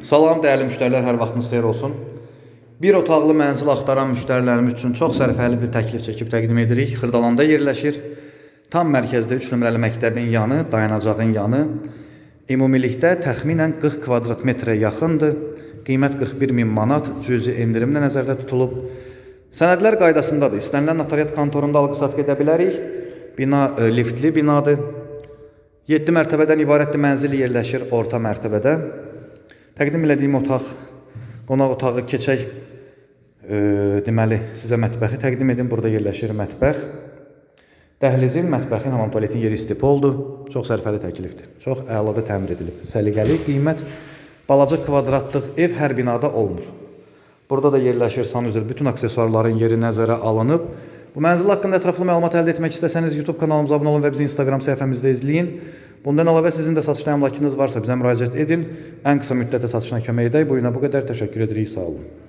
Salam dəyərli müştərilər, hər vaxtınız xeyir olsun. Bir otaqlı mənzil axtaran müştərilərimiz üçün çox sərfəli bir təklif çəkib təqdim edirik. Xırdalanda yerləşir. Tam mərkəzdə 3 nömrəli məktəbin yanı, dayanacağın yanı. Ümumilikdə təxminən 40 kvadrat metrə yaxındır. Qiymət 41 min manat cüzi endirimlə nəzərdə tutulub. Sənədlər qaydasındadır. İstənilən notariat kontorunda alqı-satqı edə bilərik. Bina e, liftli binadır. 7 mərtəbədən ibarətdir mənzil yerləşir orta mərtəbədə. Təqdim elədiyim otaq qonaq otağı keçək e, deməli sizə mətbəxi təqdim edim. Burada yerləşir mətbəx. Dəhlizin, mətbəxin, hamam tualetin yeri istipoldur. Çox sərfəli təklifdir. Çox əlada təmir edilib. Səliqəli, qiymət balaca kvadratlıq ev hər binada olmur. Burada da yerləşir sanuzel. Bütün aksesuarların yeri nəzərə alınıb. Bu mənzil haqqında ətraflı məlumat əldə etmək istəsəniz YouTube kanalımıza abunə olun və bizi Instagram səhifəmizdə izləyin. Bundan əlavə sizin də satışda əmlakınız varsa bizə müraciət edin. Ən qısa müddətdə satışına kömək edək. Bu günə bu qədər. Təşəkkür edirik. Sağ olun.